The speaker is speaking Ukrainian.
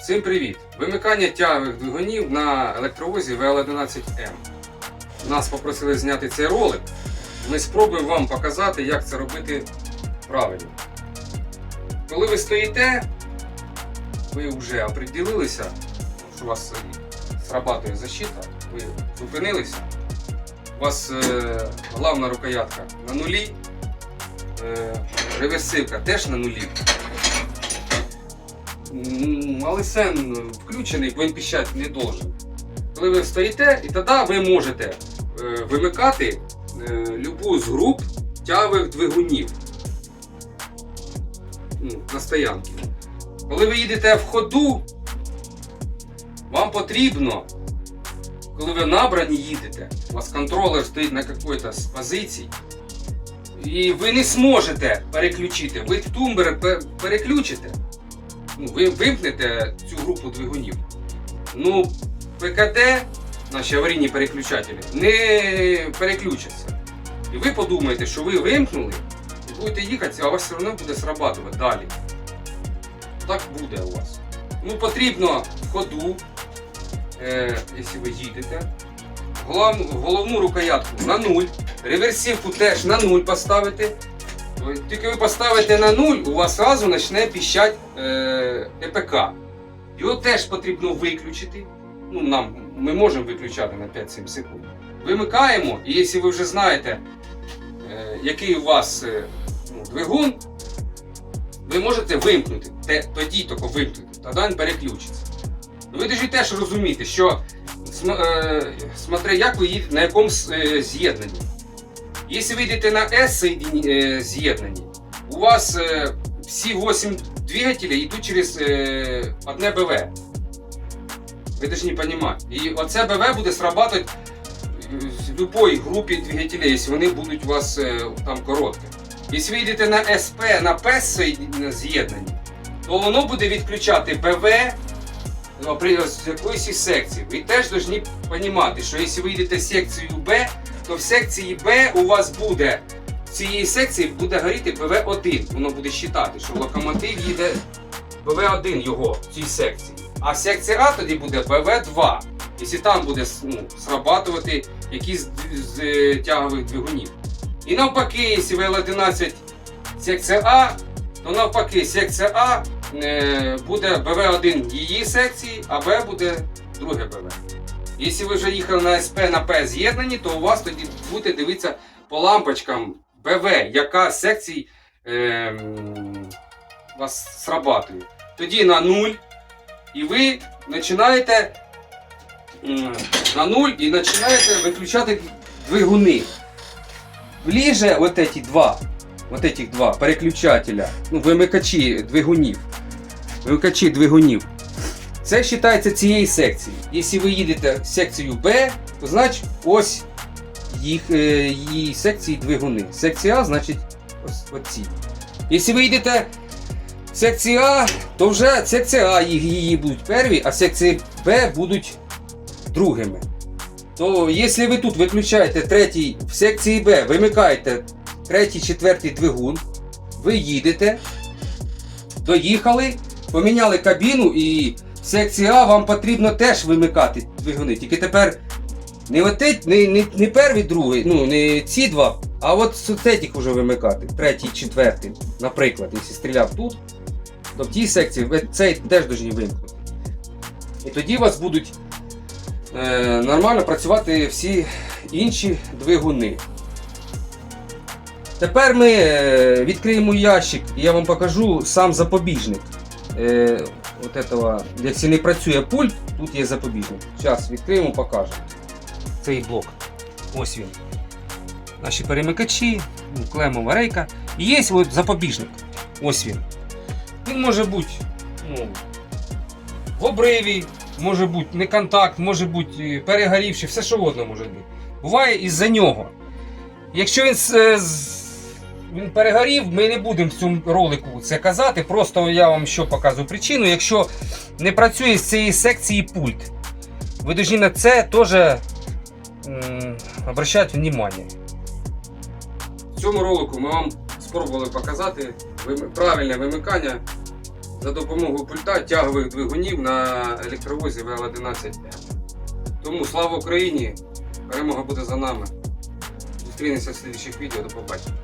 Всім привіт! Вимикання тягових двигунів на електровозі ВЛ11М. Нас попросили зняти цей ролик. Ми спробуємо вам показати, як це робити правильно. Коли ви стоїте, ви вже оприділилися, що у вас срабатує защита, ви зупинилися. У вас е, головна рукоятка на нулі, е, реверсивка теж на нулі. Але сен включений, бо він піщати не должен. Коли ви стоїте, і тоді ви можете е, вимикати е, любу з груп тягових двигунів на стоянці. Коли ви їдете в ходу, вам потрібно, коли ви набрані їдете, у вас контролер стоїть на позицій, і ви не зможете переключити. Ви тумбер переключите, ну, ви вимкнете цю групу двигунів. Ну, ПКД, наші аварійні переключателі, не переключаться. І ви подумаєте, що ви вимкнули, і будете їхати, а у вас все одно буде срабатувати далі. Так буде у вас. Ну, потрібно в ходу, е, якщо ви їдете, голов- головну рукоятку на нуль, реверсивку теж на нуль поставити. Тільки ви поставите на нуль, у вас одразу почне піщать е, ЕПК. Його теж потрібно виключити. Ну, нам, ми можемо виключати на 5-7 секунд. Вимикаємо, і якщо ви вже знаєте, е, який у вас е, ну, двигун, ви можете вимкнути. Тоді тільки вимкнути, тоді він переключиться. Ну, ви повинні теж розуміти, що см- е, смотря як ви їдете, на якому е, з'єднанні. Якщо ви йдете на S е, у вас е, всі 8 двигателя йдуть через е, одне БВ. Ви повинні розуміти. І оце БВ буде срабатувати в будь-якій групі двигателей, якщо вони будуть у вас там короткі. Якщо ви йдете на СП, на ПЕС з'єднанні, то воно буде відключати БВ з якоїсь секції. Ви теж повинні розуміти, що якщо ви йдете секцією Б, то в секції Б у вас буде в цієї секції буде горіти БВ1. Воно буде вважати, що локомотив їде БВ1 його в цій секції. А секція А тоді буде БВ2. Якщо там буде ну, срабатувати якийсь з, з е, тягових двигунів. І навпаки, якщо ВЛ11 секція А, то навпаки, секція А е, буде БВ1 її секції, а Б буде друге БВ. Якщо ви вже їхали на СП на П з'єднані, то у вас тоді будете дивитися по лампочкам БВ, яка з секцій ем, вас срабатує. Тоді на 0, і ви починаєте на 0 і починаєте виключати двигуни. Ближе вот эти два, вот этих два переключателя, ну, вимикачі двигунів. Вимикачі двигунів. Це вважається цієї секції. Якщо ви їдете в секцію Б, то значить ось їх, е, її секції двигуни. Секція А, значить ось оці. Якщо ви їдете в секцію А, то вже секція А її будуть перві, а секції Б будуть другими. То якщо ви тут виключаєте третій в секції Б, вимикаєте третій, четвертий двигун, ви їдете, доїхали, поміняли кабіну і в секції А вам потрібно теж вимикати двигуни. Тільки тепер не, оте, не, не, не перший, другий, ну не ці два, а от цих вже вимикати. Третій, четвертий. Наприклад, якщо стріляв тут, то в тій секції ви цей теж повинні вимкнути. І тоді у вас будуть е, нормально працювати всі інші двигуни. Тепер ми е, відкриємо ящик і я вам покажу сам запобіжник. От этого, якщо не працює пульт, тут є запобіжник. Зараз відкриємо, покажемо. Цей блок. Ось він. Наші перемикачі, ну, клемова рейка. І є от запобіжник. Ось він. Він може бути ну, в обриві, може бути не контакт, може бути е, перегорівший, все що угодно може бути. Буває із-за нього. Якщо він, е, він перегорів, ми не будемо в цьому ролику це казати. Просто я вам що показую причину. Якщо не працює з цієї секції пульт, ви повинні на це теж обращати внимание. В цьому ролику ми вам спробували показати правильне вимикання за допомогою пульта тягових двигунів на електровозі ВЛ-11М. Тому слава Україні! Перемога буде за нами. Зустрінемося в слідчих відео. До побачення.